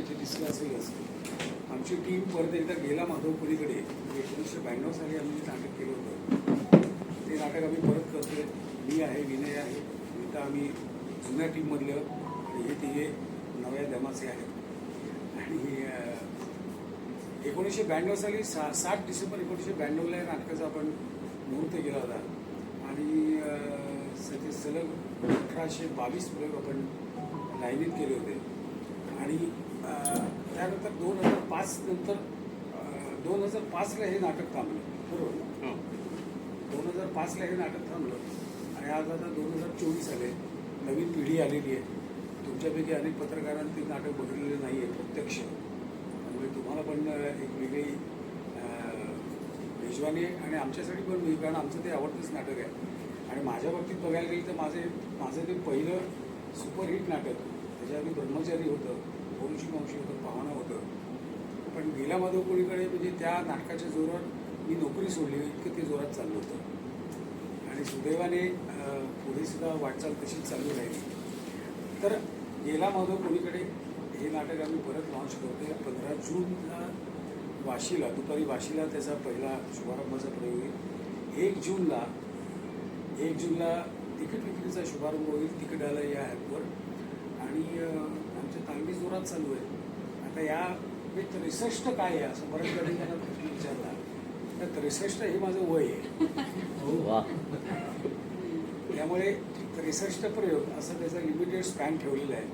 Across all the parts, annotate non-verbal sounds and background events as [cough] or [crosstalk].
त्याची दिसलं असते. आमची टीम परत एकदा गेला माधवपुरीकडे. म्हणजे एकोणीसशे ब्याण्णव साली आम्ही जे नाटक केलं होतं. ते नाटक आम्ही परत करतोय. मी आहे विनय आहे. इथं आम्ही जुन्या टीममधलं आणि हे तिघे नव्या दमाचे आहेत. आणि एकोणीसशे ब्याण्णव साली सा सात डिसेंबर एकोणीसशे ब्याण्णवला या नाटकाचा आपण मुहूर्त केला होता. आणि सध्या सलग अठराशे बावीस प्रयोग आपण लाईनीत केले होते. आणि त्यानंतर दोन हजार पाच नंतर दोन हजार पाचला हे नाटक थांबलं. बरोबर हो. दोन हजार पाचला हे नाटक थांबलं. आणि आज आता दोन हजार चोवीस आले. नवीन पिढी आलेली आहे. तुमच्यापैकी अनेक पत्रकारांनी ते नाटक बघितलेलं नाही आहे प्रत्यक्ष. त्यामुळे तुम्हाला पण एक वेगळी मेजवानी आहे आणि आमच्यासाठी पण वेगळी कारण आमचं ते आवडतंच नाटक आहे. आणि माझ्या बाबतीत बघायला गेलं तर माझे माझं ते पहिलं सुपरहिट नाटक त्याच्या आधी ब्रह्मचारी होतं. पौरुषी मावशी होतं पाहुणं होतं. पण गेल्या माधव कोळीकडे म्हणजे त्या नाटकाच्या जोरावर मी नोकरी सोडली इतकं ते जोरात चाललं होतं. आणि सुदैवाने पुढेसुद्धा वाटचाल तशीच चालू राहिली. तर गेला माधव कोळीकडे हे नाटक आम्ही परत लॉन्च करतोय. पंधरा जूनला वाशीला दुपारी वाशीला त्याचा पहिला शुभारंभाचा प्रयोग होईल. एक जूनला एक जूनला तिकीट विक्रीचा शुभारंभ होईल तिकीट आलं या ॲपवर आणि आमच्या तालमी जोरात चालू आहे. आता या हे त्रेसष्ट काय आहे असं बऱ्याच मला प्रश्न विचारला. तर त्रेसष्ट हे माझं वय आहे. वा. त्यामुळे त्रेसष्ट प्रयोग असं त्याचा लिमिटेड स्पॅन ठेवलेला आहे.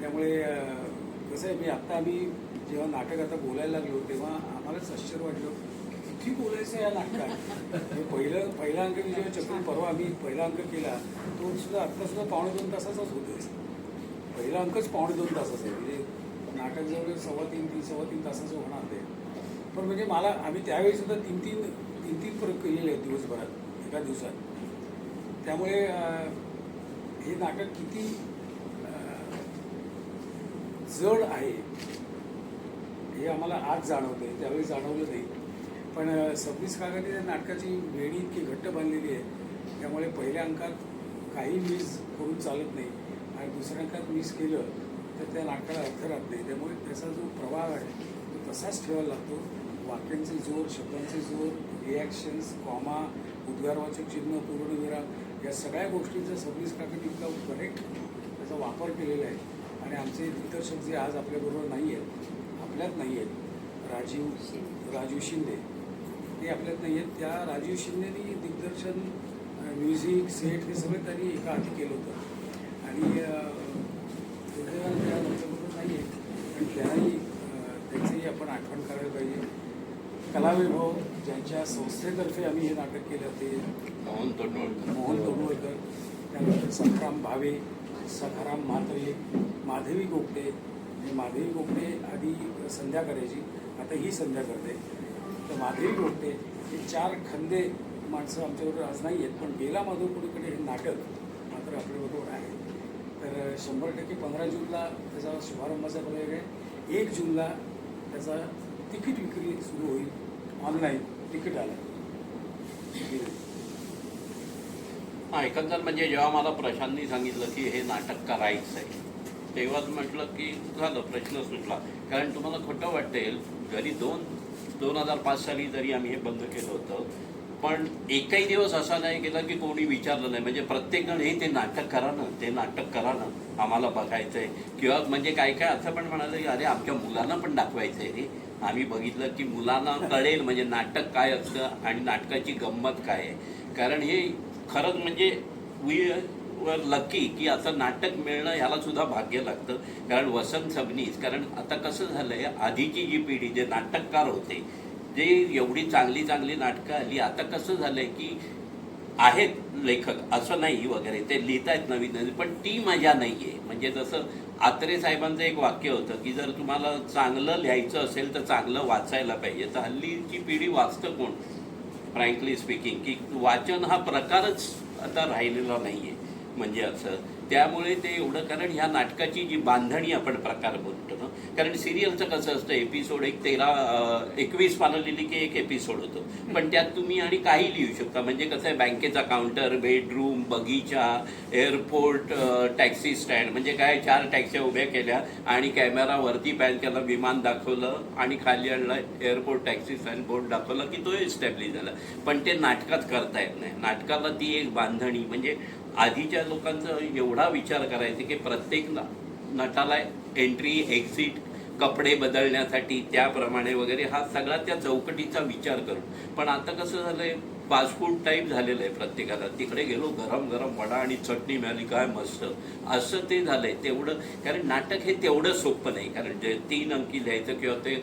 त्यामुळे कसं आहे मी आत्ता आम्ही जेव्हा नाटक आता बोलायला लागलो तेव्हा आम्हालाच आश्चर्य वाटलं किती बोलायचं या नाटकात? म्हणजे पहिलं पहिला अंक मी जेव्हा चक्री परवा आम्ही पहिला अंक केला तो सुद्धा आत्ता सुद्धा पावणे दोन तासाचाच होतो पहिला अंकच पावणे दोन तासाचा आहे. म्हणजे नाटक जवळ सव्वा तीन तीन सव्वा तीन तासाचं होणार ते. पण म्हणजे मला आम्ही त्यावेळी सुद्धा तीन तीन तीन तीन फरक केलेले आहेत दिवसभरात एका दिवसात. त्यामुळे हे नाटक किती जड आहे हे आम्हाला आज जाणवते त्यावेळी जाणवलं नाही. पण सव्वीस कागदी त्या नाटकाची वेणी इतकी घट्ट बांधलेली आहे त्यामुळे पहिल्या अंकात काही मिस करून चालत नाही. आणि दुसऱ्या अंकात मिस केलं तर त्या नाटकाला अर्थ राहत नाही. त्यामुळे त्याचा जो प्रवाह आहे तो तसाच ठेवायला लागतो. वाक्यांचे जोर शब्दांचे जोर रिॲक्शन्स कॉमा उद्गारवाचक चिन्ह पूर्णविराम या सगळ्या गोष्टींचा सव्वीस काकड इतका करेक्ट त्याचा वापर केलेला आहे. आणि आमचे दिग्दर्शक जे आज आपल्याबरोबर नाही आहेत आपल्यात नाही आहेत राजीव राजू शिंदे ते आपल्यात नाही आहेत. त्या राजीव शिंदेनी दिग्दर्शन म्युझिक सेट हे सगळं त्यांनी एका हाती केलं होतं. आणि दुर्दैवाने नाही आहेत पण त्याही त्याचीही आपण आठवण करायला पाहिजे. कलावैभव ज्यांच्या संस्थेतर्फे आम्ही हे नाटक केलं ते मोहन तोंडवळकर. मोहन तोडवळकर त्यानंतर संग्राम भावे सखाराम म्हात्रे माधवी गोपटे हे माधवी गोपटे आधी संध्या करायची आता ही संध्या करते. तर माधवी गोपटे हे चार खंदे माणसं आमच्याबरोबर आज नाही आहेत पण गेला माधवपुरीकडे हे नाटक मात्र आपल्याबरोबर आहे. तर शंभर टक्के पंधरा जूनला त्याचा शुभारंभाचा प्रयोग आहे एक जूनला त्याचा तिकीट विक्री सुरू होईल. ऑनलाईन तिकीट आलं. हा एकंदर म्हणजे जेव्हा मला प्रशांतनी सांगितलं की हे नाटक करायचं आहे तेव्हाच म्हटलं की झालं प्रश्न सुटला. कारण तुम्हाला खोटं वाटेल जरी दोन दोन हजार पाच साली जरी आम्ही हे बंद केलं होतं पण एकही दिवस असा नाही गेला की कोणी विचारलं नाही. म्हणजे प्रत्येकजण हे ते नाटक करा ना ते नाटक करा ना आम्हाला बघायचं आहे किंवा म्हणजे काय काय असं पण म्हणालं की अरे आमच्या मुलांना पण दाखवायचं आहे रे. आम्ही बघितलं की मुलांना कळेल म्हणजे नाटक काय असतं आणि नाटकाची गंमत काय आहे. कारण हे खरंच म्हणजे वी वर लकी की असं नाटक मिळणं ह्याला सुद्धा भाग्य लागतं. कारण वसंत सबनीस कारण आता कसं झालंय आधीची जी पिढी जे नाटककार होते जे एवढी चांगली चांगली नाटकं आली. आता कसं झालंय की आहेत लेखक असं नाही वगैरे ते लिहित आहेत नवीन नवीन पण ती मजा नाही आहे म्हणजे जसं आत्रे साहेबांचं एक वाक्य होतं की जर तुम्हाला चांगलं लिहायचं असेल तर चांगलं वाचायला पाहिजे. तर हल्लीची पिढी वाचतं कोण? फ्रँकली स्पीकिंग की वाचन हा प्रकारच आता राहिलेला नाही आहे म्हणजे असं त्यामुळे ते एवढं कारण ह्या नाटकाची जी बांधणी आपण प्रकार बोलतो ना कारण सिरियलचं कसं असतं एपिसोड एक तेरा एकवीस पानं लिहिली की एक एपिसोड होतो. पण त्यात तुम्ही आणि काही लिहू शकता. म्हणजे कसं आहे बँकेचा काउंटर बेडरूम बगीचा एअरपोर्ट टॅक्सी स्टँड म्हणजे काय चार टॅक्स्या उभ्या केल्या आणि कॅमेरा वरती पॅन केला विमान दाखवलं आणि खाली आणलं एअरपोर्ट टॅक्सी स्टँड बोर्ड दाखवलं की तो एस्टॅब्लिश झाला. पण ते नाटकात करता येत नाही. नाटकाला ती एक बांधणी म्हणजे आधीच्या लोकांचा एवढा विचार करायचे की प्रत्येक नटाला एंट्री एक्झिट कपडे बदलण्यासाठी त्याप्रमाणे वगैरे हा सगळा त्या चौकटीचा विचार करून. पण आता कसं झालंय फास्ट फूड टाईप झालेलं आहे प्रत्येकाला. तिकडे गेलो गरम गरम वडा आणि चटणी मिळाली काय मस्त. असं ते झालंय तेवढं. कारण नाटक हे तेवढं सोपं नाही. कारण जे तीन अंकी लिहायचं किंवा ते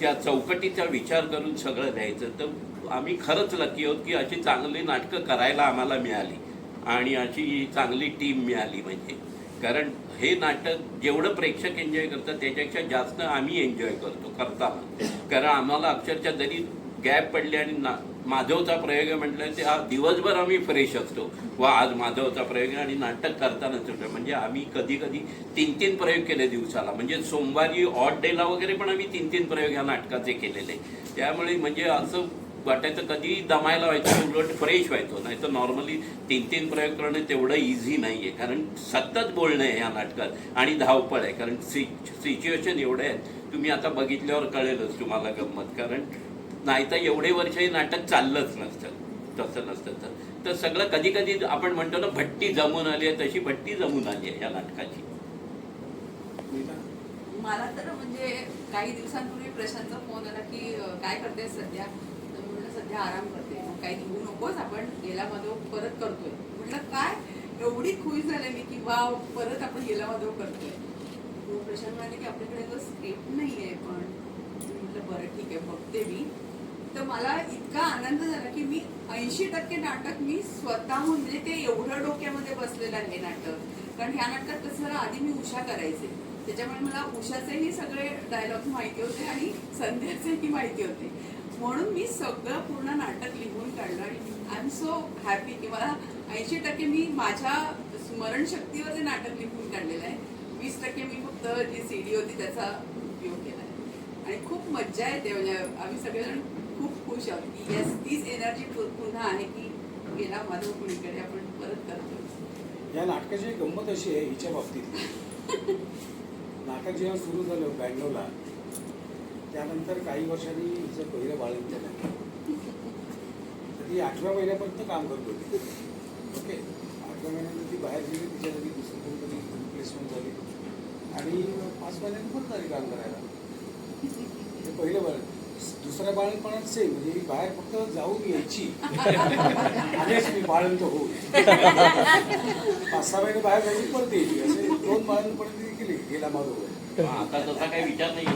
त्या चौकटीचा विचार करून सगळं लिहायचं तर आम्ही खरंच लकी आहोत की अशी चांगली नाटकं करायला आम्हाला मिळाली. आणि अशी चांगली टीम मिळाली म्हणजे. कारण हे नाटक जेवढं प्रेक्षक एन्जॉय करतात त्याच्यापेक्षा जास्त आम्ही एन्जॉय करतो करताना कारण आम्हाला अक्षरशः जरी गॅप पडले आणि ना माधवचा प्रयोग आहे म्हटलं ते आज दिवसभर आम्ही फ्रेश असतो. वा आज माधवचा प्रयोग आणि नाटक करताना सुद्धा. म्हणजे आम्ही कधी कधी तीन तीन प्रयोग केले दिवसाला. म्हणजे सोमवारी ऑड डेला वगैरे पण आम्ही तीन तीन प्रयोग ह्या नाटकाचे केलेले. त्यामुळे म्हणजे असं वाटायचं कधी दमायला व्हायचं उलट फ्रेश व्हायचो. नाही तर नॉर्मली तीन तीन प्रयोग करणं तेवढं इझी नाही आहे कारण सतत बोलणं आहे या नाटकात. आणि धावपळ आहे. कारण सि सिच्युएशन एवढे आहेत. तुम्ही आता बघितल्यावर कळेलच तुम्हाला गंमत. कारण नाही तर एवढे वर्ष हे नाटक चाललंच नसतं. तसं नसतं. तर तर सगळं कधी कधी आपण म्हणतो ना भट्टी जमून आली आहे तशी भट्टी जमून आली आहे या नाटकाची? मला तर म्हणजे काही दिवसांपूर्वी प्रशांतचा फोन आला की काय करते सध्या? सध्या आराम करते. मग काही घेऊ नकोस आपण गेला माधव परत करतोय. म्हटलं काय? एवढी खुश झाले मी की वा परत आपण गेला माधव करतोय. तो प्रशांत म्हणाले की आपल्याकडे स्क्रिप्ट नाही आहे पण म्हटलं बरं ठीक आहे बघते मी. तर मला इतका आनंद झाला की मी ऐंशी टक्के नाटक मी स्वतःहून म्हणजे ते एवढं डोक्यामध्ये बसलेलं आहे नाटक. कारण ह्या नाटकात कसं झालं आधी मी उषा करायचे. त्याच्यामुळे मला उषाचेही सगळे डायलॉग माहिती होते आणि संध्याचेही माहिती होते. म्हणून मी सगळं पूर्ण नाटक लिहून काढलं आणि आय एम सो हॅपी की मला ऐंशी टक्के मी माझ्या स्मरणशक्तीवर ते नाटक लिहून काढलेलं आहे. वीस टक्के मी फक्त जी सी डी होती त्याचा उपयोग केला आहे. आणि खूप मज्जा येते म्हणजे आम्ही सगळेजण खूप खुश आहोत की येस तीच एनर्जी पुन्हा आहे की गेला माधव कुणीकडे आपण परत करतो या नाटकाची गंमत अशी आहे हिच्या बाबतीत. [laughs] नाटक जेव्हा सुरू झालं बँगलोरला त्यानंतर काही वर्षांनी हिचं पहिलं बाळंत झालं. तर ती आठव्या महिन्यापर्यंत काम करत होती. ओके? आठव्या महिन्यानंतर ती बाहेर गेली तिच्या जागी दुसरी कोणतरी रिप्लेसमेंट झाली. आणि पाच महिन्यांनी पण झाली काम करायला. हे पहिलं बाळ. दुसऱ्या बाळणपणात सेम म्हणजे मी बाहेर फक्त जाऊन यायची. आलेच मी बाळंत होऊ पाच सहा महिने बाहेर जायची परत यायची. असे दोन बाळणपणे ती केली गेला माझं आता तसा काही विचार नाही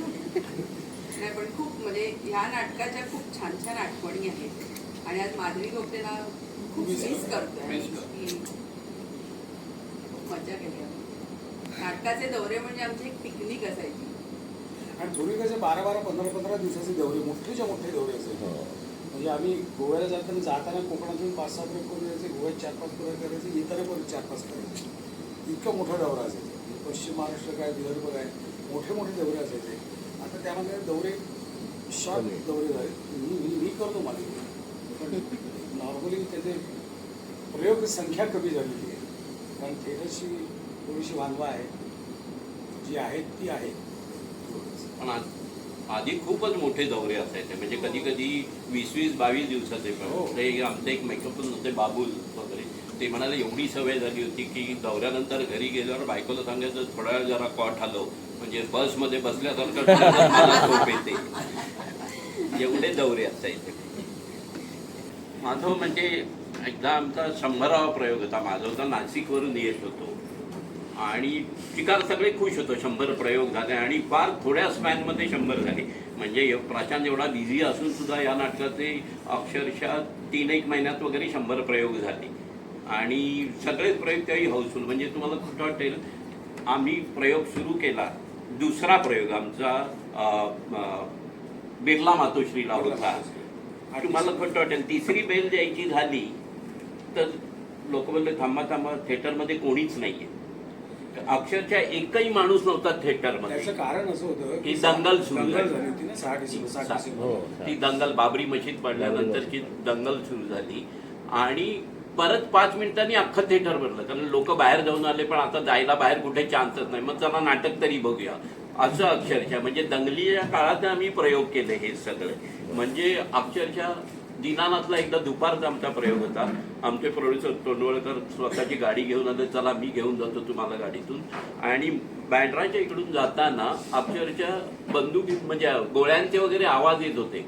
नाही पण खूप म्हणजे ह्या नाटकाच्या खूप छान छान आठवणी आहेत. आणि आज माधवी गोपतेला खूप मिस करतो. करतोय. मजा केली. नाटकाचे दौरे म्हणजे आमची एक पिकनिक असायची. आणि पूर्वी कसे बारा बारा पंधरा पंधरा दिवसाचे दौरे मोठेच्या मोठे दौरे असायचे. म्हणजे आम्ही गोव्याला जाताना जाताना कोकणातून पाच सहा ट्रेक करून यायचे गोव्यात चार पाच ट्रेक करायचे इतर पण चार पाच करायचे. इतका मोठा दौरा असायचा. पश्चिम महाराष्ट्र काय विदर्भ काय मोठे मोठे दौरे असायचे. आता त्यामध्ये दौरे शॉर्ट दौरे झाले. मी मी मी करतो मला पण नॉर्मली त्याचे प्रयोग संख्या कमी झालेली आहे. कारण थिएटरची थोडीशी वानवा आहे. जी आहेत ती आहे पण आ- आधी खूपच मोठे दौरे असायचे. म्हणजे कधी कधी वीस वीस बावीस दिवसाचे हो. पण ते आमचे एक मेकअप होते बाबूल वगैरे. ते म्हणाले एवढी सवय झाली होती की दौऱ्यानंतर घरी गेल्यावर बायकोला सांगायचं थोडा वेळ जरा कॉट हलव. म्हणजे बसमध्ये बसल्यासारखं झोप येते. एवढे दौरे असायचे. माधव म्हणजे एकदा आमचा शंभरावा प्रयोग होता. माधवचा नाशिकवरून येत होतो. आणि शिकार सगळे खुश होतो शंभर प्रयोग झाले आणि फार थोड्या स्पॅनमध्ये शंभर झाले. म्हणजे प्रशांत एवढा बिझी असून सुद्धा या नाटकाचे अक्षरशः तीन एक महिन्यात वगैरे शंभर प्रयोग झाले. आणि सगळेच प्रयोग त्याही हाऊसफुल म्हणजे तुम्हाला कुठं वाटेल आम्ही प्रयोग सुरू केला. दुसरा प्रयोग आमचा बिर्ला मातोश्रीला होता. तुम्हाला खोटं वाटेल तिसरी बेल द्यायची झाली तर लोक बोलले थांबा थांबा थिएटरमध्ये कोणीच नाहीये. अक्षरशः एकही माणूस नव्हता थिएटरमध्ये. त्याचं कारण असं होतं की दंगल सुरू दंगल झाली. झाली होती ना सहा डिसेंबर सात सा- डिसेंबर हो. ती दंगल बाबरी मशीद पडल्यानंतरची दंगल सुरू झाली. आणि परत पाच मिनिटांनी अख्खं थिएटर भरलं. कारण लोक बाहेर जाऊन आले पण आता जायला बाहेर कुठे चान्सच नाही. मग चला नाटक तरी बघूया. असं अक्षरशः. म्हणजे दंगलीच्या काळात आम्ही प्रयोग केले हे सगळे. म्हणजे अक्षरशः दिनानाथला एकदा दुपारचा आमचा प्रयोग होता. आमचे प्रोड्युसर तोंडवळकर स्वतःची गाडी घेऊन आले चला मी घेऊन जातो तुम्हाला गाडीतून. आणि बँड्राच्या इकडून जाताना अक्षरशः बंदुकी म्हणजे गोळ्यांचे वगैरे आवाज येत होते.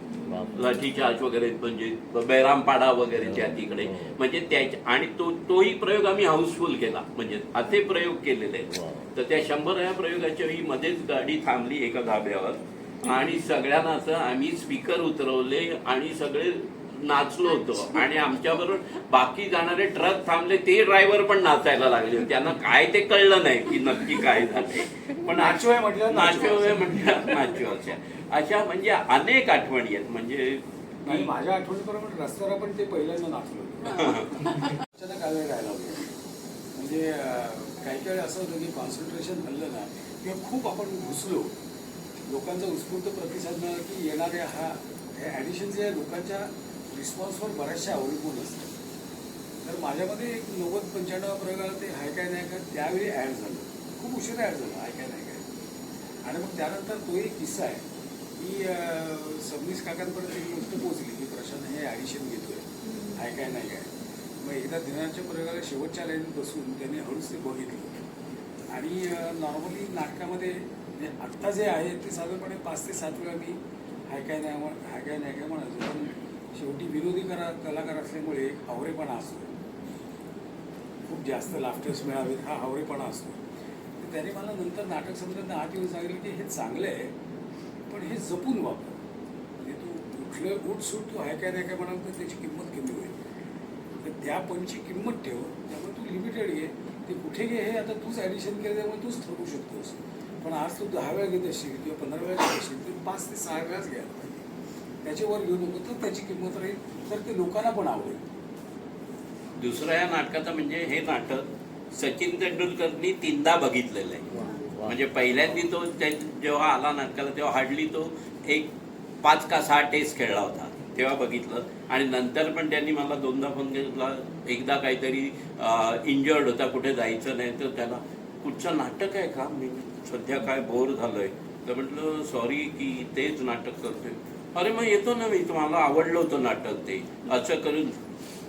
लाठीचार्ज वगैरे म्हणजे बैरामपाडा वगैरे त्या तिकडे. म्हणजे त्याच्या आणि तो तोही प्रयोग आम्ही हाऊसफुल केला. म्हणजे असे प्रयोग केलेले. तर त्या शंभर या प्रयोगाच्या वेळी मध्येच गाडी थांबली एका धाब्यावर आणि सगळ्यांना असं आम्ही स्पीकर उतरवले आणि सगळे नाचलो होतो. आणि आमच्याबरोबर बाकी जाणारे ट्रक थांबले ते ड्रायव्हर पण नाचायला लागले त्यांना काय ते कळलं नाही की नक्की काय झाले पण नाचू आहे म्हटलं नाचू. नाचू आहे म्हटलं नाचू अशा. अशा म्हणजे अनेक आठवणी आहेत. म्हणजे माझ्या आठवणीप्रमाणे रस्त्यावर पण ते पहिल्यांदा नाचलो अचानक काय राहिला म्हणजे काही काही असं होतं की कॉन्सन्ट्रेशन हल्लं ना किंवा खूप आपण घुसलो लोकांचा उत्स्फूर्त प्रतिसाद मिळाला की येणाऱ्या हा हे ॲडिशन जे लोकांच्या रिस्पॉन्सवर बऱ्याचशा अवलंबून असतात. तर माझ्यामध्ये एक नव्वद पंच्याण्णव प्रयोगाला ते हाय काय नाही काय त्यावेळी ॲड झालं. खूप उशिरा ॲड झालं हाय काय नाही काय आणि मग त्यानंतर तो एक किस्सा आहे. की सबनीस काकांपर्यंत ही गोष्ट पोहोचली की प्रशांत हे ॲडिशन घेतोय. हाय काय नाही काय. मग एकदा दिनांच्या प्रयोगाला शेवटच्या लाईनीत बसून त्यांनी हळूच ते बघितलं. आणि नॉर्मली नाटकामध्ये म्हणजे आत्ता जे आहे ते साधारणपणे पाच ते सात वेळा मी हाय काय नाही म्हण हाय काय नाही काय म्हणायचो. शेवटी विनोदी करा कलाकार असल्यामुळे एक हावरेपणा असतो. खूप जास्त लाफ्टर्स मिळावेत हा हावरेपणा असतो. तर त्याने मला नंतर नाटक संपल्यानंतर आठ दिवस सांगितले की हे चांगलं आहे पण हे जपून वापर. म्हणजे तू कुठलं उठ सूट तू हाय काय नाही काय म्हणाल तर त्याची किंमत कमी होईल? तर त्या पणची किंमत ठेव त्यामुळे तू लिमिटेड घे ते कुठे घे हे आता तूच ॲडिशन केलं त्यामुळे तूच ठरवू शकतोस. पण आज तू दहा वेळा घेत असशील किंवा पंधरा वेळा घेत असशील तर पाच ते सहा वेळाच घ्यायला. त्याच्यावर घेऊ नको तर त्याची किंमत राहील. तर ते लोकांना पण आवडेल. दुसरं या नाटकाचं म्हणजे हे नाटक सचिन तेंडुलकरनी तीनदा बघितलेलं आहे. म्हणजे पहिल्यांदी तो जेव्हा आला नाटकाला तेव्हा हार्डली तो एक पाच का सहा टेस्ट खेळला होता. तेव्हा बघितलं. आणि नंतर पण त्यांनी मला दोनदा फोन केला. एकदा काहीतरी इंजर्ड होता कुठे जायचं नाही तर त्याला कुठचं नाटक आहे का? मी सध्या काय बोर झालोय. तर म्हटलं सॉरी की तेच नाटक करतोय. अरे मग येतो ना मी तुम्हाला आवडलं होतं नाटक ते. असं करून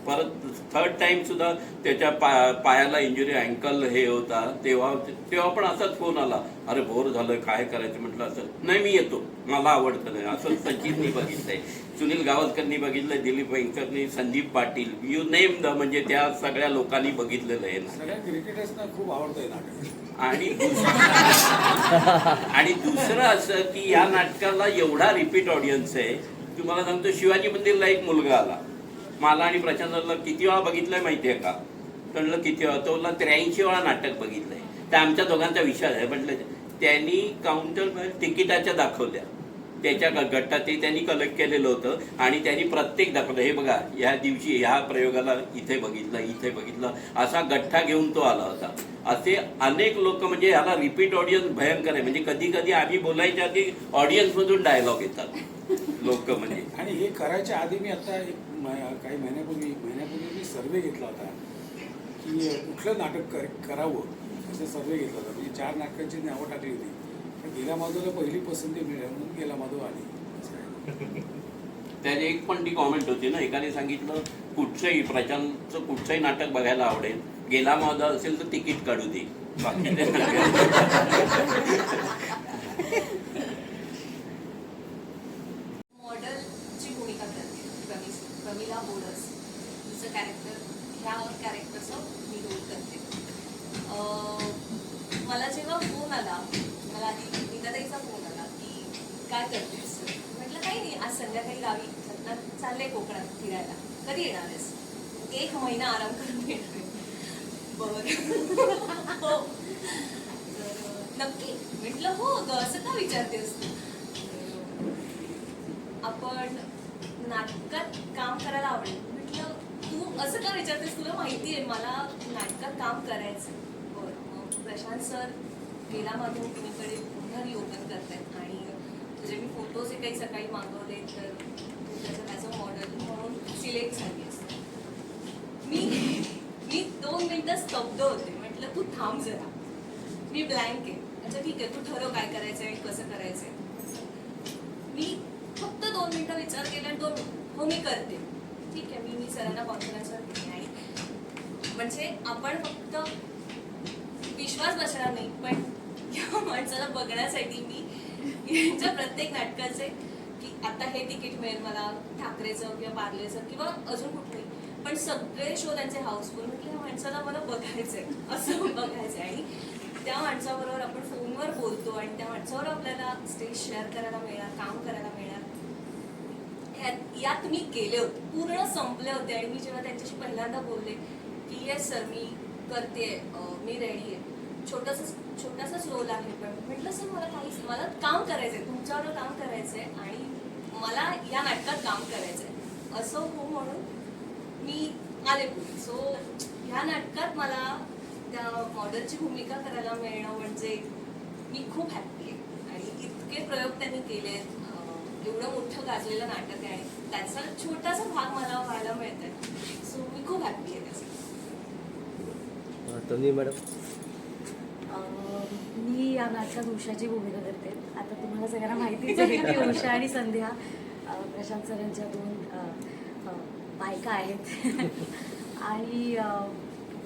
परत थर्ड टाइम सुद्धा त्याच्या पाया पायाला इंजुरी अँकल हे होता. तेव्हा तेव्हा पण असाच फोन आला. अरे बोर झालं काय करायचं म्हटलं असं. नाही मी येतो. मला आवडतं नाही. असं सचिननी बघितलंय. सुनील गावस्करनी बघितलंय Dilip व्यंकरनी Sandeep Patil you name the म्हणजे त्या सगळ्या लोकांनी बघितलेलं आहे नाटक. सगळ्या क्रिकेटर्सना खूप आवडतंय नाटक. आणि आणि दुसरं असं की या नाटकाला एवढा रिपीट ऑडियन्स आहे तुम्हाला सांगतो शिवाजी मंदिरला एक मुलगा आला. मला आणि प्रशांतला किती वेळा बघितलंय माहिती आहे का? म्हणलं किती वेळा? तो त्र्याऐंशी वेळा नाटक बघितलंय. तर आमच्या दोघांचा विषय आहे. म्हटलं त्यांनी काउंटर तिकिटाच्या दाखवल्या. त्याच्या गटात ते त्यांनी कलेक्ट केलेलं होतं. आणि त्यांनी प्रत्येक दाखवलं हे बघा ह्या दिवशी ह्या प्रयोगाला इथे बघितलं इथे बघितलं. असा गठ्ठा घेऊन तो आला होता. असे अनेक लोक म्हणजे ह्याला रिपीट ऑडियन्स भयंकर आहे. म्हणजे कधी कधी आम्ही बोलायच्या आधी ऑडियन्समधून डायलॉग येतात. लोक म्हणजे. आणि हे करायच्या आधी मी आता एक काही महिन्यापूर्वी महिन्यापूर्वी मी सर्वे घेतला होता की कुठलं नाटक कर करावं? असं सर्वे घेतला होता. म्हणजे चार नाटकांची नावं टाकली होती. गेल्या माधवला पहिली पसंती मिळाली म्हणून गेला माधव आली. त्याची एक पण ती कॉमेंट होती ना एकाने सांगितलं कुठचंही प्रशांतचं कुठचंही नाटक बघायला आवडेल गेला माझा असेल तर तिकीट काढू दे. बाकी ते मॉडेलची भूमिका करते प्रमिस प्रमिला बोडस तिचं कॅरेक्टर ह्या कॅरेक्टरचं मी रोल करते. अं, मला जेव्हा फोन आला मला आधी फोन आला की काय करतेस? म्हटलं काही नाही आज संध्याकाळी गावी लग्नात चाललंय कोकणात फिरायला. कधी येणार आहेस? एक महिना आराम करून येणार आहे. बरं. [laughs] हो. नक्की. म्हटलं हो ग असं का विचारतेस? तू आपण नाटकात काम करायला आवडेल. म्हटलं तू असं का विचारतेस? तुला माहिती आहे मला नाटकात काम करायचं बरं मग प्रशांत सर गेला माझ्या कुणीकडे पुन्हा रिओपन करतायत. आणि तुझे मी फोटोज हे काही सकाळी मागवले तर तू त्याचं ॲज अ मॉडेल म्हणून सिलेक्ट झाली असते मी मी दोन मिनटं स्तब्ध होते. म्हटलं तू थांब जरा. मी ब्लँक आहे. अच्छा ठीक आहे. तू ठरव काय करायचं आहे कसं करायचं आहे मी फक्त दोन मिनटं विचार केला आणि दोन हो मी करते. ठीक आहे मी मी सरांना कॉन्फिडन्सवर घेते. आणि म्हणजे आपण फक्त विश्वास बसणार नाही पण या माणसाला बघण्यासाठी मी यांच्या प्रत्येक नाटकाचे की आता हे तिकीट मिळेल मला ठाकरेचं किंवा पार्लेचं किंवा अजून कुठलंही. पण सगळे शो त्यांचे हाऊसफुल. म्हटलं ह्या माणसाला मला बघायचंय. असं बघायचंय. आणि त्या माणसाबरोबर आपण फोनवर बोलतो आणि त्या माणसावर आपल्याला स्टेज शेअर करायला मिळणार काम करायला मिळणार. यात मी गेले होते. पूर्ण संपले होते. आणि मी जेव्हा त्यांच्याशी पहिल्यांदा बोलले की येस सर मी करते. मी रेडी आहे. रोल आहे पण म्हटलं सर मला काहीच मला काम करायचंय. तुमच्यावर काम करायचंय आणि मला या नाटकात काम करायचंय. असं हो म्हणून मी आले पुढे. सो ह्या नाटकात मला त्या मॉडेलची भूमिका करायला मिळणं म्हणजे मी खूप हॅप्पी आहे. आणि इतके प्रयोग त्यांनी केले एवढं मोठं गाजलेलं नाटक आहे. आणि त्याचा छोटासा भाग मला व्हायला मिळत आहे सो मी खूप हॅप्पी आहे त्याचा. मॅडम. मी या नाटकात उषाची भूमिका करते. आता तुम्हाला सगळ्यांना माहितीच आहे की उषा आणि संध्या प्रशांत सर यांच्या दोन बायका आहेत. [laughs] आणि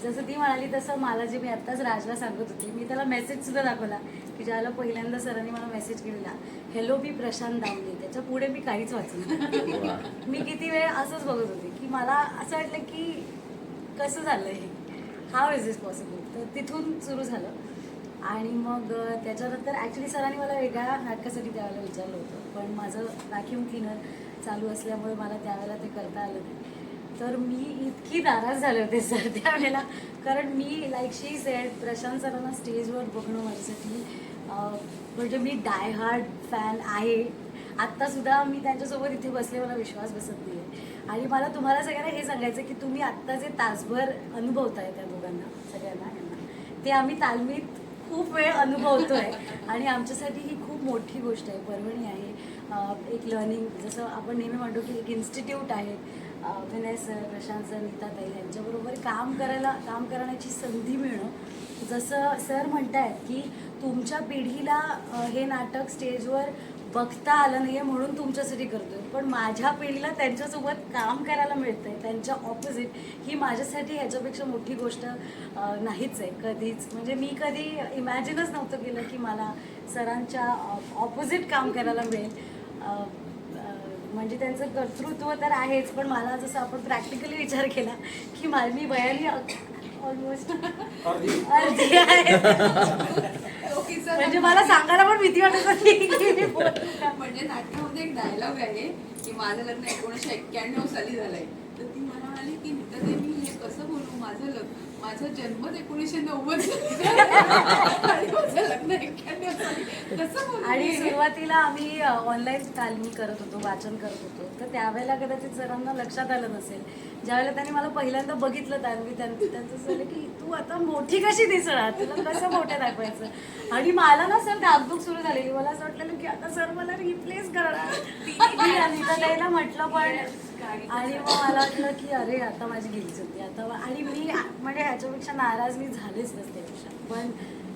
जसं ती म्हणाली तसं मला जे मी आत्ताच राजला सांगत होते मी त्याला मेसेज सुद्धा दाखवला की ज्याला पहिल्यांदा सरांनी मला मेसेज केलेला हेलो मी प्रशांत दामले त्याच्या पुढे मी काहीच वाचलं. [laughs] मी किती वेळ असंच बघत होते की मला असं वाटलं की कसं झालं हे? हाव इज इज पॉसिबल तर तिथून सुरू झालं. आणि मग त्याच्यानंतर ॲक्च्युली सरांनी मला वेगळ्या नाटकासाठी द्यायला विचारलं होतं. पण माझं व्हॅक्युम क्लिनर चालू असल्यामुळे मला त्यावेळेला ते करता आलं नाही. तर मी इतकी नाराज झाले होते सर [laughs] त्यावेळेला. कारण मी लाईक शी सेड प्रशांत सरांना स्टेजवर बघणं माझ्यासाठी म्हणजे मी डाय हार्ड फॅन आहे. आत्तासुद्धा मी त्यांच्यासोबत इथे बसले मला विश्वास बसत नाही आहे आणि मला तुम्हाला सगळ्यांना हे सांगायचं की तुम्ही आत्ता जे तासभर अनुभवताय त्या दोघांना सगळ्यांना यांना ते आम्ही तालमीत खूप वेळ अनुभवतोय. आणि आमच्यासाठी ही खूप मोठी गोष्ट आहे परभणी आहे. एक लर्निंग जसं आपण नेहमी म्हणतो की एक इन्स्टिट्यूट आहे. अभिनय विनय सर प्रशांत सर नीताताई यांच्याबरोबर काम करायला काम करण्याची संधी मिळणं. जसं सर म्हणतायत की तुमच्या पिढीला हे नाटक स्टेजवर बघता आलं नाही आहे म्हणून तुमच्यासाठी करतो पण माझ्या पिढीला त्यांच्यासोबत काम करायला मिळतंय. त्यांच्या ऑपोजिट ही माझ्यासाठी ह्याच्यापेक्षा मोठी गोष्ट नाहीच आहे. कधीच. म्हणजे मी कधी इमॅजिनच नव्हतं केलं की मला सरांच्या ऑपोजिट काम करायला मिळेल. म्हणजे त्यांचं कर्तृत्व तर आहेच पण मला जसं आपण प्रॅक्टिकली विचार केला की मा मी वयाने ऑलमोस्ट अर्धी आहे. [laughs] म्हणजे मला सांगायला पण भीती वाटत होती. मी. म्हणजे नाटकामध्ये एक डायलॉग आहे की माझं लग्न एकोणीशे एक्क्याण्णव साली झालंय. तर ती मला म्हणाली की ते मी हे कसं बोलू? माझं लग्न माझा जन्मच एकोणीशे नव्वद आणि माझं लग्न एक्क्याण्णव साली कसं बोलू आणि मी? सुरुवातीला आम्ही ऑनलाईन तालमी करत होतो वाचन करत होतो. तर त्यावेळेला कदाचित सरांना लक्षात आलं नसेल. ज्यावेळेला त्यांनी मला पहिल्यांदा बघितलं तालमी त्यांचं झालं की तू आता मोठी कशी दिसणार? तुला कसं मोठं दाखवायचं? आणि मला ना सर धाकधूक सुरू झालेली मला असं वाटलेलं की आता सर मला रिप्लेस करणार. मी अनिता ताईला म्हटलं पण आणि मग मला वाटलं की अरे आता माझी गेलीच होती. आता आणि मी म्हणजे ह्याच्यापेक्षा नाराज मी झालेच नसते त्यापेक्षा पण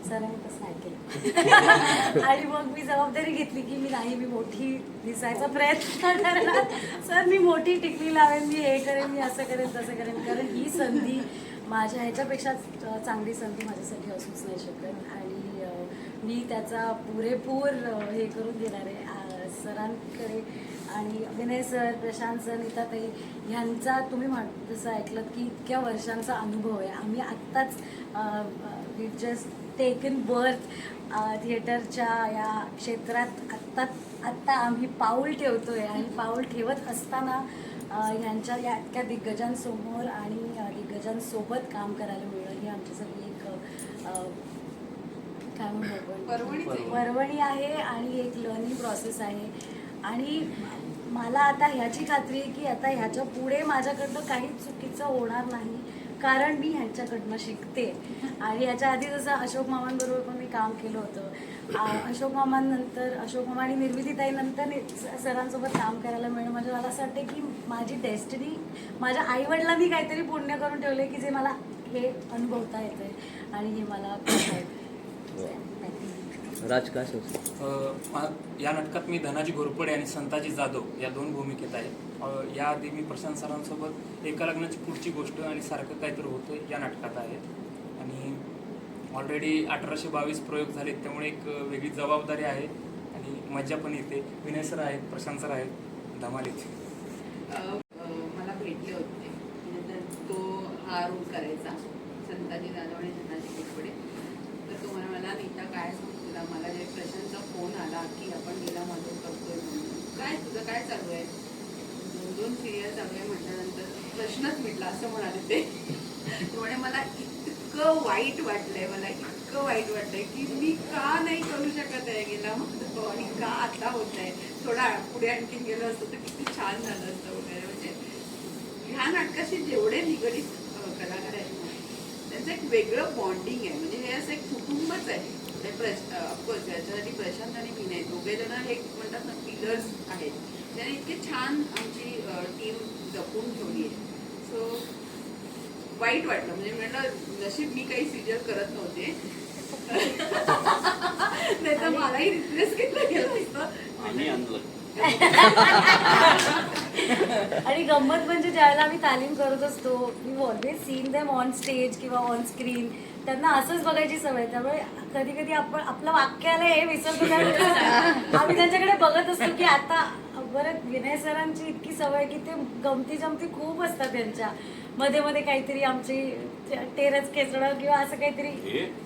सरांनी तसं नाही केलं. [laughs] आणि मग मी जबाबदारी घेतली की मी नाही मी मोठी दिसायचा प्रयत्न करणार. सर मी मोठी टिकली लावेन मी हे करेन मी असं करेन तसं करेन. कारण ही संधी माझ्या ह्याच्यापेक्षा चांगली संधी माझ्यासाठी असूच नाही शकत. आणि मी त्याचा पुरेपूर हे करून घेणार आहे सरांकडे. आणि अभिनय सर प्रशांत सर नीताताई ह्यांचा तुम्ही म्हण जसं ऐकलं की इतक्या वर्षांचा अनुभव आहे. आम्ही आत्ताच वी जस्ट टेकन बर्थ थिएटरच्या या क्षेत्रात आत्ता आत्ता आम्ही पाऊल ठेवतोय आणि पाऊल ठेवत असताना ह्यांच्या या इतक्या दिग्गजांसमोर आणि दिग्गजांसोबत काम करायला मिळणं ही आमच्यासाठी एक काय म्हणतो आहे. परवणी आहे आणि एक लर्निंग प्रोसेस आहे. आणि मला आता ह्याची खात्री आहे की आता ह्याच्या पुढे माझ्याकडनं काहीच चुकीचं होणार नाही. कारण मी ह्यांच्याकडनं शिकते. आणि ह्याच्या आधी जसं अशोक मामांबरोबर पण मी काम केलं होतं. अशोक मामांनंतर अशोक मामा आणि निर्मितीताईनंतर सरांसोबत काम करायला मिळणं म्हणजे मला असं वाटतं की माझी डेस्टिनी माझ्या आईवडिलांनी काहीतरी पुण्य करून ठेवले की जे मला हे अनुभवता येतं आणि हे मला येतं राज काय या नाटकात मी धनाजी घोरपडे आणि संताजी जाधव या दोन भूमिकेत आहे. याआधी मी प्रशांत सरांसोबत एका लग्नाची पुढची गोष्ट आणि सारखं काहीतरी होतं या नाटकात आहे. आणि ऑलरेडी अठराशे बावीस प्रयोग झालेत त्यामुळे एक वेगळी जबाबदारी आहे आणि मजा पण येते. विनय सर आहेत प्रशांत सर आहेत धमाल येते अं, अं, मला भेटले होते म्हणजे तर तो हा रोल करायचा संताजी जाधव आणि धनाजी कुटपडे तर तो मला मला नीता काय सांगू तुला मला जे प्रशांतचा फोन की आपण नीला माधव करतोय म्हणून. काय तुझं काय चालू आहे? दोन दोन सिरियल चालू आहे म्हटल्यानंतर प्रश्नच मिटला असं म्हणाले ते. तो म्हणे मला इतकं वाईट वाटलंय मला इतकं वाईट वाटलंय की मी का नाही करू शकत आहे गेला माधव आणि का आता होत आहे थोडा पुढे आणखीन गेलो असतं तर किती छान झालं असतं वगैरे. म्हणजे ह्या नाटकाशी जेवढे निगडीत कलाकार आहेत त्यांचं एक वेगळं बॉन्डिंग आहे. म्हणजे हे असं एक कुटुंबच आहे. ऑफकोर्स याच्यासाठी प्रशांत आणि विनय दोघे जण हे म्हणतात ना पिलर्स आहेत. त्याने इतके छान आमची टीम जपून ठेवली आहे. सो वाईट वाटलं. म्हणजे म्हटलं नशीब मी काही सिरियल करत नव्हते. [laughs] नाही तर मलाही रिप्लेस केलं गेलं असतं. [laughs] आणि गंमत म्हणजे ज्यावेळेला आम्ही तालीम करत असतो you always seen them on stage किंवा ऑन स्क्रीन त्यांना असंच बघायची सवय. त्यामुळे कधी कधी आपण आपलं वाक्य आलं हे विसरतो. आम्ही त्यांच्याकडे बघत असतो की आता बरं विनय सरांची इतकी सवय की ते गमती जमती खूप असतात त्यांच्या. मध्ये मध्ये काहीतरी आमची टेरच खेचणं किंवा असं काहीतरी.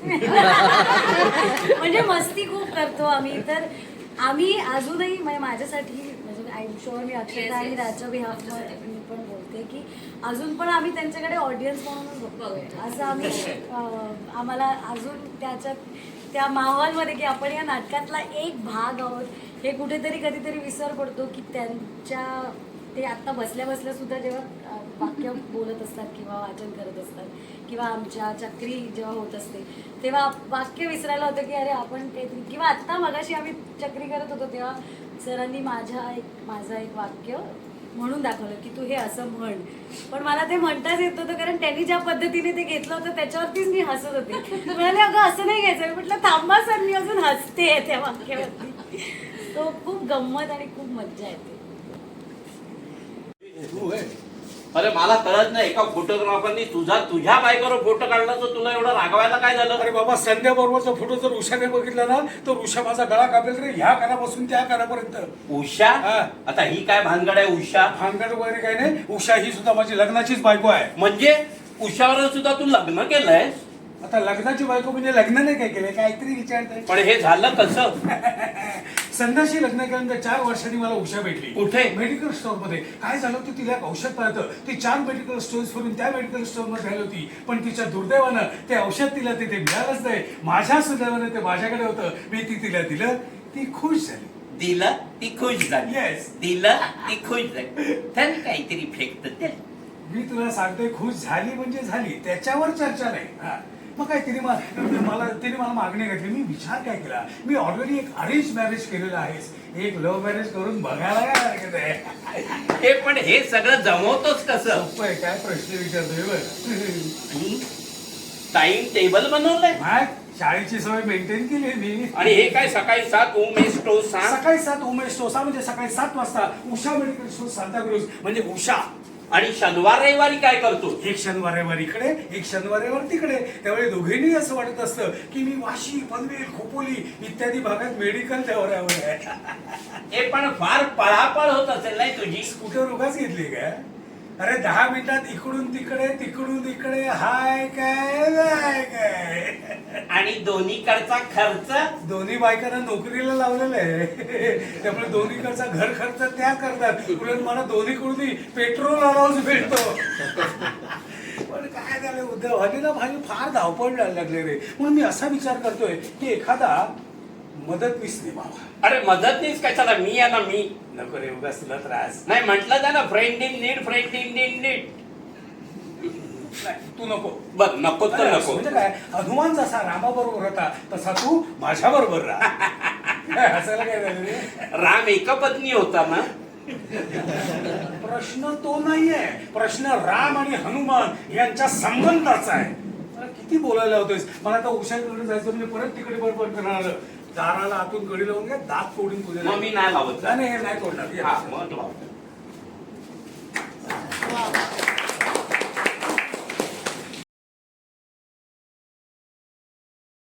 [laughs] म्हणजे मस्ती खूप करतो आम्ही. तर आम्ही अजूनही म्हणजे माझ्यासाठी आय एम शुअर मी अक्षता आणि बिहाफ मी पण बोलते की अजून पण आम्ही त्यांच्याकडे ऑडियन्स म्हणूनच बघतोय. असं आम्ही आम्हाला अजून त्याच्यात त्या माहोलमध्ये की आपण या नाटकातला एक भाग आहोत हे कुठेतरी कधीतरी विसर पडतो की त्यांच्या ते आत्ता बसल्या बसल्या सुद्धा जेव्हा वाक्य बोलत असतात किंवा वाचन करत असतात किंवा आमच्या चक्री जेव्हा होत असते तेव्हा वाक्य विसरायला होतं की अरे आपण काहीतरी किंवा आत्ता मगाशी आम्ही चक्री करत होतो तेव्हा सरांनी माझ्या एक माझं एक वाक्य म्हणून दाखवलं की तू हे असं म्हण. पण मला ते म्हणताच येत होतं कारण त्यांनी ज्या पद्धतीने ते घेतलं होतं त्याच्यावरतीच मी हसत होते. म्हणाले अगं असं नाही घ्यायचं. म्हटलं थांबा सर मी अजून हसते त्या वाक्यावरती. तो खूप गंमत आणि खूप मज्जा येते. अरे मला कळत नाही एका फोटोग्राफरनी तुझा तुझ्या बायकोवर फोटो काढला तर तुला एवढं रागवायला काय झालं? अरे बाबा संध्या बरोबरचा फोटो जर उषाने बघितला ना तर उषा माझा गळा कापेल रे ह्या कानापासून त्या कानापर्यंत. उषा? हा. आता ही काय भानगड आहे उषा? भानगड वगैरे काही नाही. उषा ही सुद्धा माझी लग्नाचीच बायको आहे. म्हणजे उषावर सुद्धा तू लग्न केलंय आता लग्नाची बायको म्हणजे लग्न नाही काय केलंय? काहीतरी विचारतंय. पण हे झालं कसं? [laughs] संध्याशी लग्न केल्यानंतर चार वर्षांनी मला उषा भेटली. कुठे? मेडिकल स्टोअरमध्ये काय झालं होतं तिला एक औषध पाहतं ती चार मेडिकल स्टोअर्स वरून त्या मेडिकल स्टोअरमध्ये राहिली होती. पण तिच्या दुर्दैवानं ते औषध तिला तिथे मिळालंच नाही. माझ्या सुदैवानं ते माझ्याकडे होतं. मी ती तिला दिलं ती खुश झाली. दिलं ती खुश झाली. Yes. दिलं ती खुश झाली. तर काहीतरी फेकत ते मी तुला सांगतोय खुश झाली म्हणजे झाली. त्याच्यावर चर्चा नाही. हा. मग काय तिने मला तिने मला मागणी घातली. मी विचार काय केला? मी ऑलरेडी एक अरेंज मॅरेज केलेलं आहे. एक लव्ह मॅरेज करून बघायला काय हरकत आहे? हे पण हे सगळं जमवतोच कसं? सोपं आहे काय प्रश्न विचारतोय बरं आणि टाइम टेबल बनवलंय. मग शाळेची सवय मेंटेन केली मी. आणि हे काय सकाळी सात उमेश सांग सकाळी सात उमेश टोसा म्हणजे सकाळी सात वाजता उषा मेडिकल स्टोर सांताक्रुज म्हणजे उषा. आणि शनिवार रविवारी काय करतो? एक शनिवार रविवार इकडे एक शनिवार रविवार तिकडे. त्यामुळे दोघेंनी असं वाटत असतं की मी वाशी पनवेल खोपोली इत्यादी भागात मेडिकल दौऱ्यावर आहे. [laughs] हे पण फार पळापळ होत असेल नाही तुझी? स्कूटर उगाच घेतली काय अरे दहा मिनिटात इकडून तिकडे तिकडून इकडे हाय काय जाय काय? आणि दोन्हीकडचा खर्च? दोन्ही बायकांना नोकरीला लावलेलं आहे. त्यामुळे दोन्हीकडचा घर खर्च त्या करतात. उलट मला दोन्हीकडून पेट्रोल अलाउन्स भेटतो. पण काय झालं उद्या हल्लीला भाजी फार धावपळ लागले रे. म्हणून मी असा विचार करतोय की एखादा मदतनीस नेमावा अरे मदतनीच कशाला मी आहे ना मी. नको रे उगाच तुला त्रास. नाही म्हटलं जा ना friend in need friend in need need नाही, तू नको. बर नको तर नको. म्हणजे काय? हनुमान जसा रामाबरोबर होता तसा तू माझ्या बरोबर राहा. हसायला [laughs] काय झालं रे? राम एका पत्नी होता ना? प्रश्न तो नाहीये. प्रश्न राम आणि हनुमान यांच्या संबंधाचा आहे. मला किती बोलायला होतोयस? मला आता उशाकडे जायचं म्हणजे परत तिकडे बडबड करणार आलं. दाराला आतून गडी लावून घ्या दात तोडून तुझे मग मी नाही लावत. नाही नाही, नाही तोडणार ये. हा मग लावतो. वा, वा.